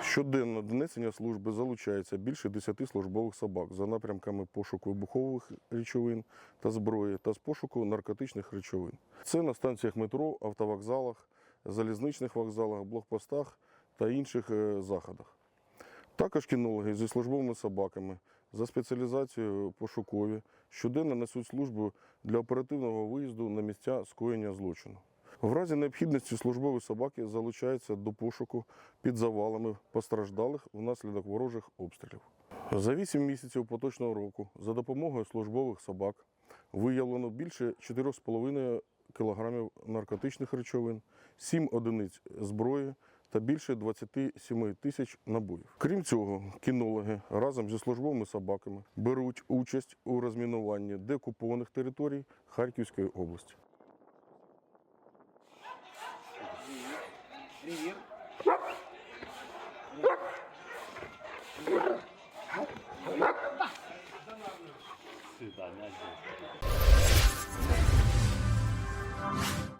Щоденно до несення служби залучається більше 10 службових собак за напрямками пошуку вибухових речовин та зброї та з пошуку наркотичних речовин. Це на станціях метро, автовокзалах, залізничних вокзалах, блокпостах та інших е, заходах. Також кінологи зі службовими собаками за спеціалізацією пошукові щоденно несуть службу для оперативного виїзду на місця скоєння злочину. В разі необхідності службові собаки залучаються до пошуку під завалами постраждалих внаслідок ворожих обстрілів. За 8 місяців поточного року за допомогою службових собак виявлено більше 4,5 кг наркотичних речовин, 7 одиниць зброї та більше 27 тисяч набоїв. Крім цього, кінологи разом зі службовими собаками беруть участь у розмінуванні деокупованих територій Харківської області.